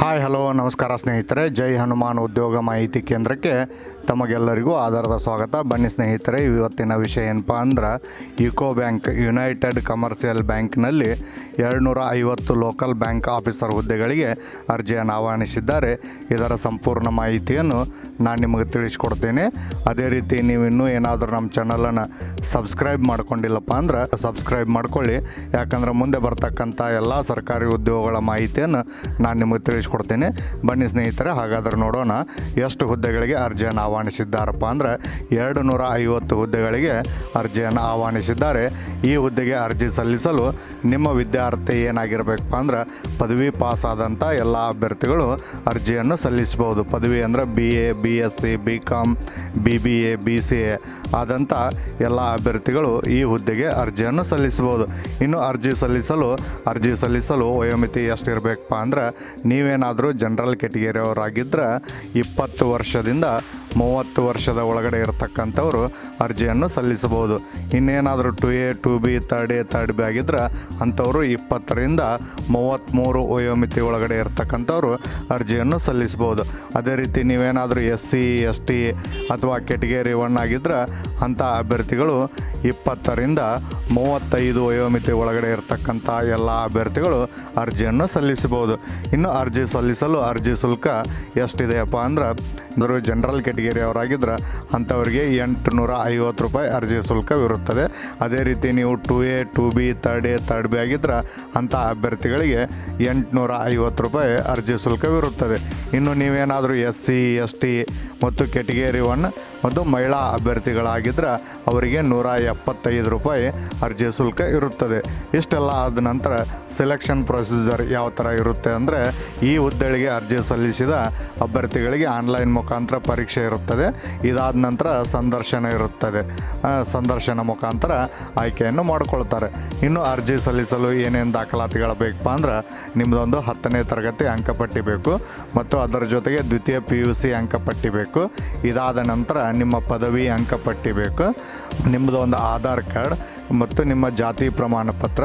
Hi hello ನಮಸ್ಕಾರ ಸ್ನೇಹಿತರೆ. ಜೈ ಹನುಮಾನ್ ಉದ್ಯೋಗ ಮಾಹಿತಿ ಕೇಂದ್ರಕ್ಕೆ ತಮಗೆಲ್ಲರಿಗೂ ಆಧಾರದ ಸ್ವಾಗತ. ಬನ್ನಿ ಸ್ನೇಹಿತರೆ, ಇವತ್ತಿನ ವಿಷಯ ಏನಪ್ಪ ಅಂದ್ರೆ ಯುಕೋ ಬ್ಯಾಂಕ್ ಯುನೈಟೆಡ್ ಕಮರ್ಷಿಯಲ್ ಬ್ಯಾಂಕ್ನಲ್ಲಿ ಎರಡುನೂರ ಐವತ್ತು ಲೋಕಲ್ ಬ್ಯಾಂಕ್ ಆಫೀಸರ್ ಹುದ್ದೆಗಳಿಗೆ ಅರ್ಜಿಯನ್ನು ಆಹ್ವಾನಿಸಿದ್ದಾರೆ. ಇದರ ಸಂಪೂರ್ಣ ಮಾಹಿತಿಯನ್ನು ನಾನು ನಿಮಗೆ ತಿಳಿಸ್ಕೊಡ್ತೇನೆ. ಅದೇ ರೀತಿ ನೀವು ಇನ್ನೂ ಏನಾದರೂ ನಮ್ಮ ಚಾನಲನ್ನು ಸಬ್ಸ್ಕ್ರೈಬ್ ಮಾಡ್ಕೊಂಡಿಲ್ಲಪ್ಪ ಅಂದ್ರೆ ಸಬ್ಸ್ಕ್ರೈಬ್ ಮಾಡ್ಕೊಳ್ಳಿ. ಯಾಕಂದ್ರೆ ಮುಂದೆ ಬರ್ತಕ್ಕಂಥ ಎಲ್ಲ ಸರ್ಕಾರಿ ಉದ್ಯೋಗಗಳ ಮಾಹಿತಿಯನ್ನು ನಾನು ನಿಮಗೆ ತಿಳಿಸ್ಕೊಡ್ತೇನೆ. ಬನ್ನಿ ಸ್ನೇಹಿತರೆ, ಹಾಗಾದ್ರೆ ನೋಡೋಣ, ಎಷ್ಟು ಹುದ್ದೆಗಳಿಗೆ ಅರ್ಜಿಯನ್ನು ಆಹ್ವಾನಿಸಿದ್ದಾರಪ್ಪ ಅಂದ್ರೆ ಎರಡು ನೂರ ಐವತ್ತು ಹುದ್ದೆಗಳಿಗೆ ಅರ್ಜಿಯನ್ನು ಆಹ್ವಾನಿಸಿದ್ದಾರೆ. ಈ ಹುದ್ದೆಗೆ ಅರ್ಜಿ ಸಲ್ಲಿಸಲು ನಿಮ್ಮ ವಿದ್ಯಾರ್ಥಿ ಏನಾಗಿರಬೇಕಪ್ಪ ಅಂದ್ರೆ ಪದವಿ ಪಾಸ್ ಆದಂಥ ಎಲ್ಲ ಅಭ್ಯರ್ಥಿಗಳು ಅರ್ಜಿಯನ್ನು ಸಲ್ಲಿಸಬಹುದು. ಪದವಿ ಅಂದರೆ B A B S C B com B B A B C A ಆದಂಥ ಎಲ್ಲ ಅಭ್ಯರ್ಥಿಗಳು ಈ ಹುದ್ದೆಗೆ ಅರ್ಜಿಯನ್ನು ಸಲ್ಲಿಸಬಹುದು. ಇನ್ನು ಅರ್ಜಿ ಸಲ್ಲಿಸಲು ಅರ್ಜಿ ಸಲ್ಲಿಸಲು ವಯೋಮಿತಿ ಎಷ್ಟಿರಬೇಕಪ್ಪ ಅಂದ್ರೆ ನೀವೇನಾದರೂ ಜನರಲ್ ಕೆಟಗರಿಯವರಾಗಿದ್ದರೆ ಇಪ್ಪತ್ತು ವರ್ಷದಿಂದ ಮೂವತ್ತು ವರ್ಷದ ಒಳಗಡೆ ಇರತಕ್ಕಂಥವರು ಅರ್ಜಿಯನ್ನು ಸಲ್ಲಿಸಬಹುದು. ಇನ್ನೇನಾದರೂ two A two B third A third B ಆಗಿದ್ರೆ ಅಂಥವರು ಇಪ್ಪತ್ತರಿಂದ ಮೂವತ್ತ್ಮೂರು ವಯೋಮಿತಿ ಒಳಗಡೆ ಇರತಕ್ಕಂಥವ್ರು ಅರ್ಜಿಯನ್ನು ಸಲ್ಲಿಸಬಹುದು. ಅದೇ ರೀತಿ ನೀವೇನಾದರೂ ಎಸ್ ಸಿ ಎಸ್ ಟಿ ಅಥವಾ ಕೆಟಗರಿ ಒನ್ ಆಗಿದ್ರೆ ಅಂಥ ಅಭ್ಯರ್ಥಿಗಳು ಇಪ್ಪತ್ತರಿಂದ ಮೂವತ್ತೈದು ವಯೋಮಿತಿ ಒಳಗಡೆ ಇರತಕ್ಕಂಥ ಎಲ್ಲ ಅಭ್ಯರ್ಥಿಗಳು ಅರ್ಜಿಯನ್ನು ಸಲ್ಲಿಸಬಹುದು. ಇನ್ನು ಅರ್ಜಿ ಸಲ್ಲಿಸಲು ಅರ್ಜಿ ಶುಲ್ಕ ಎಷ್ಟಿದೆಯಪ್ಪ ಅಂದ್ರೆ, ಅಂದರೆ ಜನರಲ್ ಕೆಟಗರಿ ಅವರಾಗಿದ್ರೆ ಅಂಥವ್ರಿಗೆ ಎಂಟು ನೂರ ಐವತ್ತು ರೂಪಾಯಿ ಅರ್ಜಿ ಶುಲ್ಕವಿರುತ್ತದೆ ಅದೇ ರೀತಿ ನೀವು two A, two B third A third B ಆಗಿದ್ದರೆ ಅಂಥ ಅಭ್ಯರ್ಥಿಗಳಿಗೆ ಎಂಟುನೂರ ಐವತ್ತು ರೂಪಾಯಿ ಅರ್ಜಿ ಶುಲ್ಕವಿರುತ್ತದೆ ಇನ್ನು ನೀವೇನಾದರೂ ಎಸ್ ಸಿ, ಎಸ್ ಟಿ ಮತ್ತು ಕೆಟಗರಿ ಒನ್ ಮತ್ತು ಮಹಿಳಾ ಅಭ್ಯರ್ಥಿಗಳಾಗಿದ್ದರೆ ಅವರಿಗೆ ನೂರ ಎಪ್ಪತ್ತೈದು ರೂಪಾಯಿ ಅರ್ಜಿ ಶುಲ್ಕ ಇರುತ್ತದೆ. ಇಷ್ಟೆಲ್ಲ ಆದ ನಂತರ ಸೆಲೆಕ್ಷನ್ ಪ್ರೊಸೀಜರ್ ಯಾವ ಥರ ಇರುತ್ತೆ ಅಂದರೆ ಈ ಹುದ್ದೆಗಳಿಗೆ ಅರ್ಜಿ ಸಲ್ಲಿಸಿದ ಅಭ್ಯರ್ಥಿಗಳಿಗೆ ಆನ್ಲೈನ್ ಮುಖಾಂತರ ಪರೀಕ್ಷೆ ಇರುತ್ತದೆ. ಇದಾದ ನಂತರ ಸಂದರ್ಶನ ಇರುತ್ತದೆ. ಸಂದರ್ಶನ ಮುಖಾಂತರ ಆಯ್ಕೆಯನ್ನು ಮಾಡಿಕೊಳ್ತಾರೆ. ಇನ್ನು ಅರ್ಜಿ ಸಲ್ಲಿಸಲು ಏನೇನು ದಾಖಲಾತಿಗಳು ಬೇಕಪ್ಪ ಅಂದ್ರೆ ನಿಮ್ಮದೊಂದು ಹತ್ತನೇ ತರಗತಿ ಅಂಕಪಟ್ಟಿ ಬೇಕು ಮತ್ತು ಅದರ ಜೊತೆಗೆ ದ್ವಿತೀಯ ಪಿ ಯು ಸಿ ಅಂಕಪಟ್ಟಿ ಬೇಕು. ಇದಾದ ನಂತರ ನಿಮ್ಮ ಪದವಿ ಅಂಕಪಟ್ಟಿ ಬೇಕು. ನಿಮ್ಮದೊಂದು ಆಧಾರ್ ಕಾರ್ಡ್ ಮತ್ತು ನಿಮ್ಮ ಜಾತಿ ಪ್ರಮಾಣ ಪತ್ರ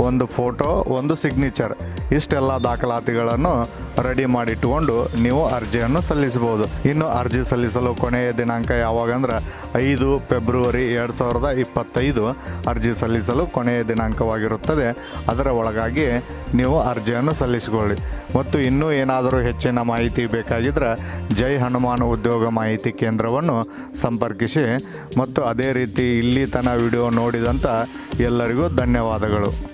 ಒಂದು ಫೋಟೋ, ಒಂದು ಸಿಗ್ನೇಚರ್. ಇಷ್ಟೆಲ್ಲ ದಾಖಲಾತಿಗಳನ್ನು ರೆಡಿ ಮಾಡಿಟ್ಟುಕೊಂಡು ನೀವು ಅರ್ಜಿಯನ್ನು ಸಲ್ಲಿಸಬಹುದು. ಇನ್ನು ಅರ್ಜಿ ಸಲ್ಲಿಸಲು ಕೊನೆಯ ದಿನಾಂಕ ಯಾವಾಗಂದ್ರೆ ಐದು ಫೆಬ್ರವರಿ ಎರಡು ಸಾವಿರದ ಇಪ್ಪತ್ತೈದು ಅರ್ಜಿ ಸಲ್ಲಿಸಲು ಕೊನೆಯ ದಿನಾಂಕವಾಗಿರುತ್ತದೆ. ಅದರ ಒಳಗಾಗಿ ನೀವು ಅರ್ಜಿಯನ್ನು ಸಲ್ಲಿಸಿಕೊಳ್ಳಿ. ಮತ್ತು ಇನ್ನೂ ಏನಾದರೂ ಹೆಚ್ಚಿನ ಮಾಹಿತಿ ಬೇಕಾಗಿದ್ದರೆ ಜೈ ಹನುಮಾನ್ ಉದ್ಯೋಗ ಮಾಹಿತಿ ಕೇಂದ್ರವನ್ನು ಸಂಪರ್ಕಿಸಿ. ಮತ್ತು ಅದೇ ರೀತಿ ಇಲ್ಲಿ ತನ ವಿಡಿಯೋ ನೋಡಿದಂಥ ಎಲ್ಲರಿಗೂ ಧನ್ಯವಾದಗಳು.